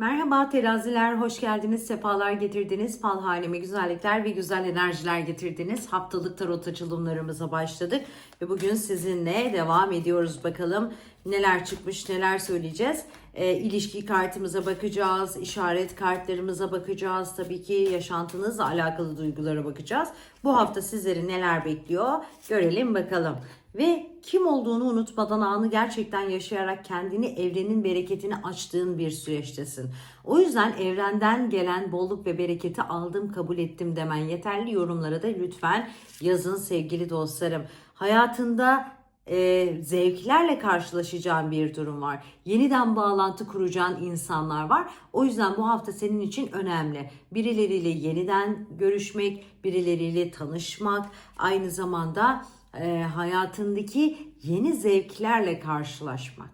Merhaba teraziler, hoş geldiniz, sefalar getirdiniz. Fal halime güzellikler ve güzel enerjiler getirdiniz. Haftalık tarot açılımlarımıza başladık ve bugün sizinle devam ediyoruz. Bakalım neler çıkmış, neler söyleyeceğiz. E, ilişki kartımıza bakacağız, işaret kartlarımıza bakacağız. Tabii ki yaşantınızla alakalı duygulara bakacağız. Bu hafta sizleri neler bekliyor görelim bakalım. Ve kim olduğunu unutmadan anı gerçekten yaşayarak kendini evrenin bereketini açtığın bir süreçtesin. O yüzden evrenden gelen bolluk ve bereketi aldım kabul ettim demen yeterli yorumlara da lütfen yazın sevgili dostlarım. Hayatında e, zevklerle karşılaşacağın bir durum var. Yeniden bağlantı kuracağın insanlar var. O yüzden bu hafta senin için önemli. Birileriyle yeniden görüşmek, birileriyle tanışmak, aynı zamanda e, hayatındaki yeni zevklerle karşılaşmak.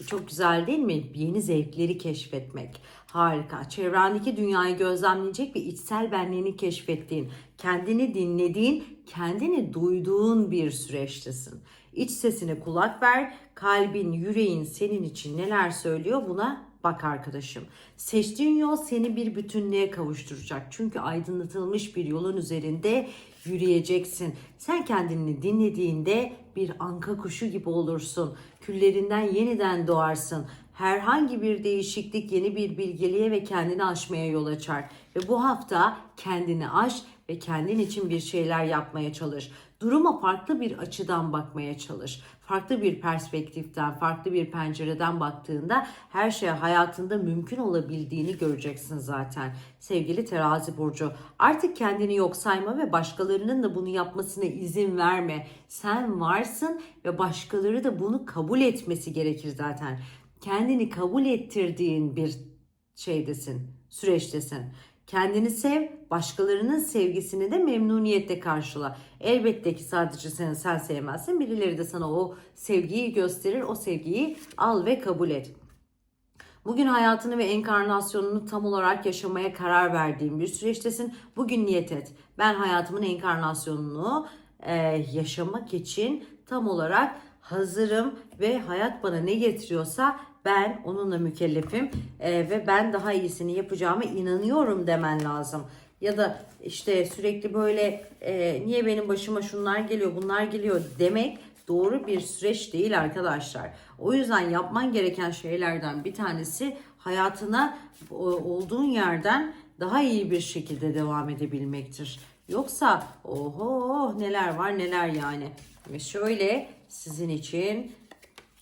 Bu çok güzel değil mi? Yeni zevkleri keşfetmek. Harika. Çevrendeki dünyayı gözlemleyecek ve içsel benliğini keşfettiğin, kendini dinlediğin, kendini duyduğun bir süreçtesin. İç sesine kulak ver. Kalbin, yüreğin senin için neler söylüyor buna bak arkadaşım. Seçtiğin yol seni bir bütünlüğe kavuşturacak. Çünkü aydınlatılmış bir yolun üzerinde yürüyeceksin. Sen kendini dinlediğinde bir anka kuşu gibi olursun. Küllerinden yeniden doğarsın. Herhangi bir değişiklik yeni bir bilgeliğe ve kendini aşmaya yol açar. Ve bu hafta kendini aş ve kendin için bir şeyler yapmaya çalış. Duruma farklı bir açıdan bakmaya çalış. Farklı bir perspektiften, farklı bir pencereden baktığında her şey hayatında mümkün olabildiğini göreceksin zaten. Sevgili terazi burcu, artık kendini yok sayma ve başkalarının da bunu yapmasına izin verme. Sen varsın ve başkaları da bunu kabul etmesi gerekir zaten. Kendini kabul ettirdiğin bir şeydesin, süreçtesin. Kendini sev, başkalarının sevgisini de memnuniyetle karşıla. Elbette ki sadece sen, sen sevmezsin. Birileri de sana o sevgiyi gösterir. O sevgiyi al ve kabul et. Bugün hayatını ve enkarnasyonunu tam olarak yaşamaya karar verdiğin bir süreçtesin. Bugün niyet et. Ben hayatımın enkarnasyonunu e, yaşamak için tam olarak hazırım ve hayat bana ne getiriyorsa ben onunla mükellefim e, ve ben daha iyisini yapacağıma inanıyorum demen lazım. Ya da işte sürekli böyle e, niye benim başıma şunlar geliyor bunlar geliyor demek doğru bir süreç değil arkadaşlar. O yüzden yapman gereken şeylerden bir tanesi hayatına olduğun yerden daha iyi bir şekilde devam edebilmektir. Yoksa oho neler var neler yani. Ve şöyle sizin için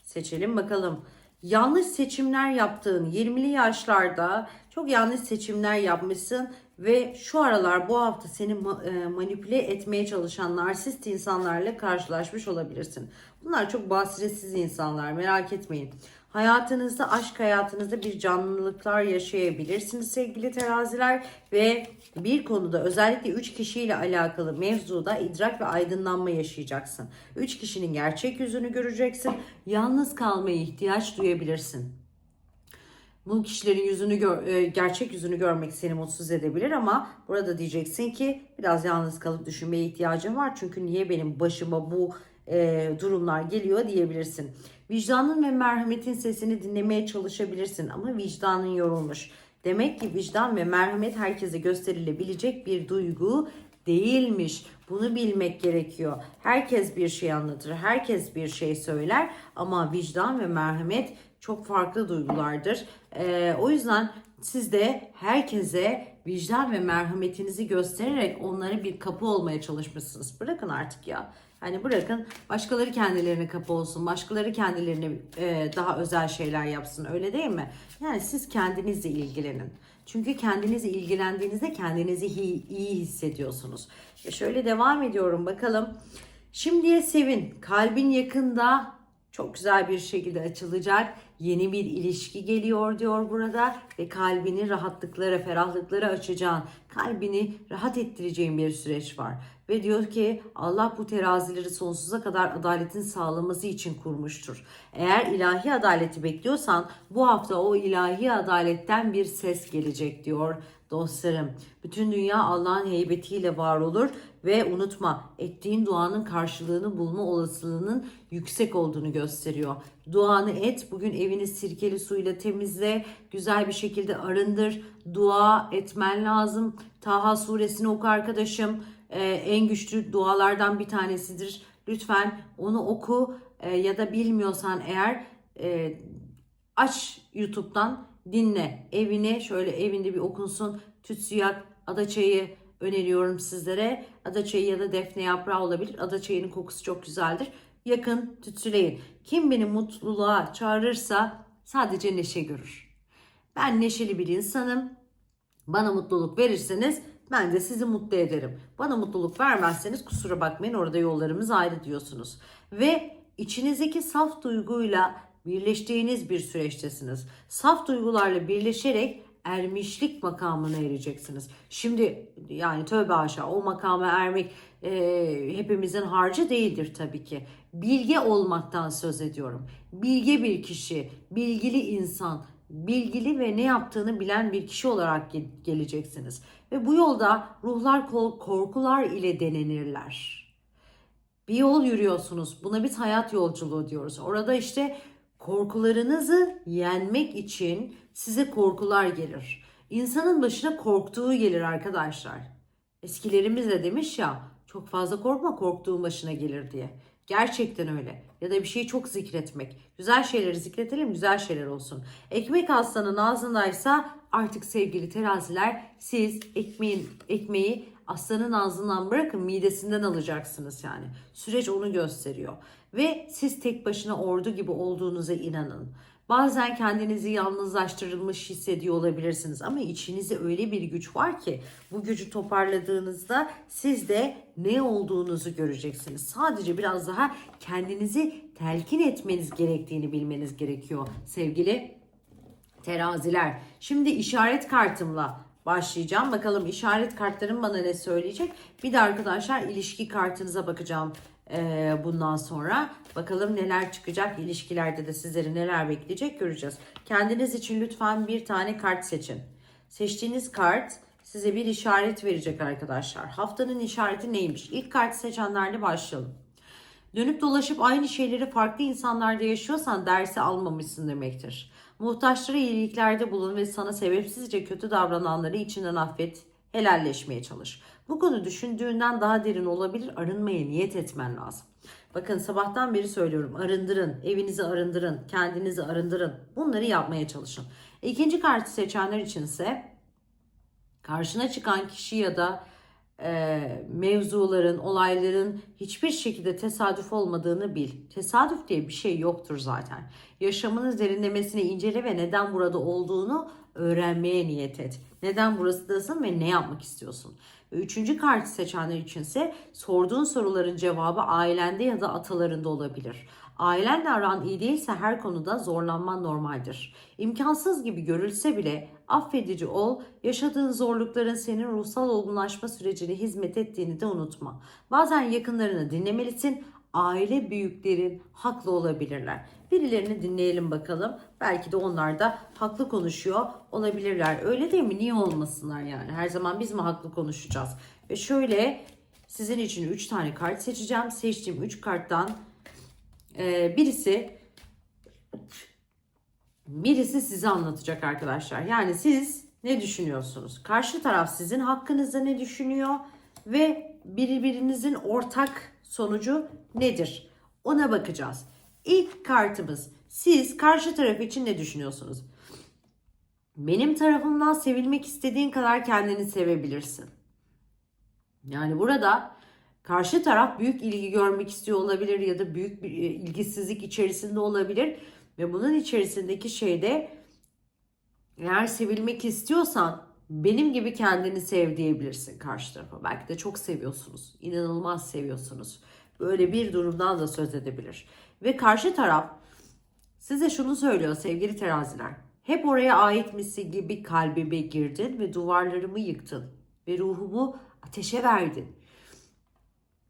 seçelim bakalım. Yanlış seçimler yaptığın 20'li yaşlarda çok yanlış seçimler yapmışsın ve şu aralar bu hafta seni e, manipüle etmeye çalışan narsist insanlarla karşılaşmış olabilirsin. Bunlar çok basiretsiz insanlar merak etmeyin. Hayatınızda, aşk hayatınızda bir canlılıklar yaşayabilirsiniz sevgili teraziler ve bir konuda özellikle 3 kişiyle alakalı mevzuda idrak ve aydınlanma yaşayacaksın. 3 kişinin gerçek yüzünü göreceksin. Yalnız kalmaya ihtiyaç duyabilirsin. Bu kişilerin yüzünü gör, e, gerçek yüzünü görmek seni mutsuz edebilir ama burada diyeceksin ki biraz yalnız kalıp düşünmeye ihtiyacım var. Çünkü niye benim başıma bu e, durumlar geliyor diyebilirsin. Vicdanın ve merhametin sesini dinlemeye çalışabilirsin ama vicdanın yorulmuş. Demek ki vicdan ve merhamet herkese gösterilebilecek bir duygu değilmiş. Bunu bilmek gerekiyor. Herkes bir şey anlatır, herkes bir şey söyler ama vicdan ve merhamet çok farklı duygulardır. Ee, o yüzden siz de herkese vicdan ve merhametinizi göstererek onlara bir kapı olmaya çalışmışsınız. Bırakın artık ya. Hani bırakın başkaları kendilerine kapı olsun, başkaları kendilerine e, daha özel şeyler yapsın öyle değil mi? Yani siz kendinizle ilgilenin. Çünkü kendinizle ilgilendiğinizde kendinizi iyi, hissediyorsunuz. E şöyle devam ediyorum bakalım. Şimdiye sevin. Kalbin yakında çok güzel bir şekilde açılacak. Yeni bir ilişki geliyor diyor burada ve kalbini rahatlıklara, ferahlıklara açacağın, kalbini rahat ettireceğin bir süreç var. Ve diyor ki Allah bu terazileri sonsuza kadar adaletin sağlaması için kurmuştur. Eğer ilahi adaleti bekliyorsan bu hafta o ilahi adaletten bir ses gelecek diyor dostlarım. Bütün dünya Allah'ın heybetiyle var olur Ve unutma ettiğin duanın karşılığını bulma olasılığının yüksek olduğunu gösteriyor. Duanı et. Bugün evini sirkeli suyla temizle. Güzel bir şekilde arındır. Dua etmen lazım. Taha suresini oku arkadaşım. Ee, en güçlü dualardan bir tanesidir. Lütfen onu oku Ee, ya da bilmiyorsan eğer e, aç YouTube'dan dinle. Evine şöyle evinde bir okunsun. Tütsüyak, adaçayı öneriyorum sizlere. Adaçayı ya da defne yaprağı olabilir. Adaçayının kokusu çok güzeldir. Yakın tütsüleyin. Kim beni mutluluğa çağırırsa sadece neşe görür. Ben neşeli bir insanım. Bana mutluluk verirseniz ben de sizi mutlu ederim. Bana mutluluk vermezseniz kusura bakmayın orada yollarımız ayrı diyorsunuz. Ve içinizdeki saf duyguyla birleştiğiniz bir süreçtesiniz. Saf duygularla birleşerek ermişlik makamına ereceksiniz. Şimdi yani tövbe aşağı o makama ermek e, hepimizin harcı değildir tabii ki. Bilge olmaktan söz ediyorum. Bilge bir kişi, bilgili insan, bilgili ve ne yaptığını bilen bir kişi olarak ge- geleceksiniz. Ve bu yolda ruhlar korkular ile denenirler. Bir yol yürüyorsunuz. Buna biz hayat yolculuğu diyoruz. Orada işte korkularınızı yenmek için size korkular gelir. İnsanın başına korktuğu gelir arkadaşlar. Eskilerimiz de demiş ya çok fazla korkma korktuğun başına gelir diye. Gerçekten öyle. Ya da bir şeyi çok zikretmek. Güzel şeyleri zikretelim, güzel şeyler olsun. Ekmek aslanın ağzındaysa artık sevgili teraziler siz ekmeğin ekmeği aslanın ağzından bırakın midesinden alacaksınız yani. Süreç onu gösteriyor. Ve siz tek başına ordu gibi olduğunuza inanın. Bazen kendinizi yalnızlaştırılmış hissediyor olabilirsiniz ama içinizde öyle bir güç var ki bu gücü toparladığınızda siz de ne olduğunuzu göreceksiniz. Sadece biraz daha kendinizi telkin etmeniz gerektiğini bilmeniz gerekiyor sevgili teraziler. Şimdi işaret kartımla başlayacağım. Bakalım işaret kartlarım bana ne söyleyecek. Bir de arkadaşlar ilişki kartınıza bakacağım eee, bundan sonra. Bakalım neler çıkacak. İlişkilerde de sizleri neler bekleyecek göreceğiz. Kendiniz için lütfen bir tane kart seçin. Seçtiğiniz kart size bir işaret verecek arkadaşlar. Haftanın işareti neymiş? İlk kartı seçenlerle başlayalım. Dönüp dolaşıp aynı şeyleri farklı insanlarda yaşıyorsan dersi almamışsın demektir. Muhtaçlara iyiliklerde bulun ve sana sebepsizce kötü davrananları içinden affet, helalleşmeye çalış. Bu konu düşündüğünden daha derin olabilir, arınmaya niyet etmen lazım. Bakın sabahtan beri söylüyorum arındırın, evinizi arındırın, kendinizi arındırın. Bunları yapmaya çalışın. İkinci kartı seçenler içinse karşına çıkan kişi ya da e, mevzuların, olayların hiçbir şekilde tesadüf olmadığını bil. Tesadüf diye bir şey yoktur zaten. Yaşamınız derinlemesine incele ve neden burada olduğunu öğrenmeye niyet et. Neden burasındasın ve ne yapmak istiyorsun? Üçüncü kartı seçenler içinse sorduğun soruların cevabı ailende ya da atalarında olabilir. Ailenle aran iyi değilse her konuda zorlanman normaldir. İmkansız gibi görülse bile affedici ol, yaşadığın zorlukların senin ruhsal olgunlaşma sürecine hizmet ettiğini de unutma. Bazen yakınlarını dinlemelisin, aile büyüklerin haklı olabilirler. Birilerini dinleyelim bakalım. Belki de onlar da haklı konuşuyor olabilirler. Öyle değil mi? Niye olmasınlar yani? Her zaman biz mi haklı konuşacağız? Ve şöyle sizin için 3 tane kart seçeceğim. Seçtiğim 3 karttan birisi birisi size anlatacak arkadaşlar. Yani siz ne düşünüyorsunuz? Karşı taraf sizin hakkınızda ne düşünüyor ve birbirinizin ortak sonucu nedir? Ona bakacağız. İlk kartımız siz karşı taraf için ne düşünüyorsunuz? Benim tarafımdan sevilmek istediğin kadar kendini sevebilirsin. Yani burada karşı taraf büyük ilgi görmek istiyor olabilir ya da büyük bir e, ilgisizlik içerisinde olabilir ve bunun içerisindeki şeyde eğer sevilmek istiyorsan benim gibi kendini sev diyebilirsin karşı tarafa. Belki de çok seviyorsunuz. inanılmaz seviyorsunuz. Böyle bir durumdan da söz edebilir. Ve karşı taraf size şunu söylüyor sevgili teraziler. Hep oraya aitmişsin gibi kalbime girdin ve duvarlarımı yıktın. Ve ruhumu ateşe verdin.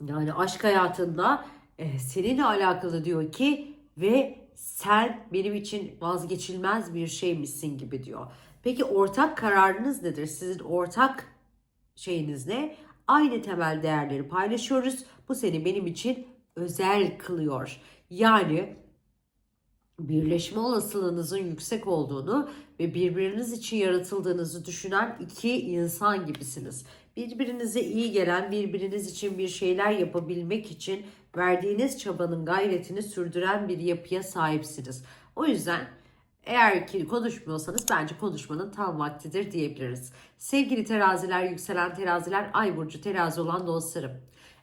Yani aşk hayatında e, seninle alakalı diyor ki ve sen benim için vazgeçilmez bir şeymişsin gibi diyor. Peki ortak kararınız nedir? Sizin ortak şeyiniz ne? Aynı temel değerleri paylaşıyoruz. Bu seni benim için özel kılıyor. Yani birleşme olasılığınızın yüksek olduğunu ve birbiriniz için yaratıldığınızı düşünen iki insan gibisiniz. Birbirinize iyi gelen, birbiriniz için bir şeyler yapabilmek için verdiğiniz çabanın gayretini sürdüren bir yapıya sahipsiniz. O yüzden eğer ki konuşmuyorsanız bence konuşmanın tam vaktidir diyebiliriz. Sevgili teraziler, yükselen teraziler, ay burcu terazi olan dostlarım.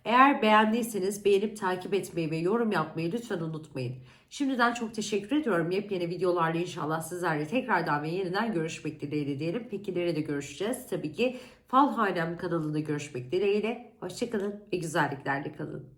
Eğer beğendiyseniz beğenip takip etmeyi ve yorum yapmayı lütfen unutmayın. Şimdiden çok teşekkür ediyorum. Yepyeni videolarla inşallah sizlerle tekrardan ve yeniden görüşmek dileğiyle diyelim. Pekilere de görüşeceğiz. Tabii ki Fal Hanem kanalında görüşmek dileğiyle. Hoşçakalın ve güzelliklerle kalın.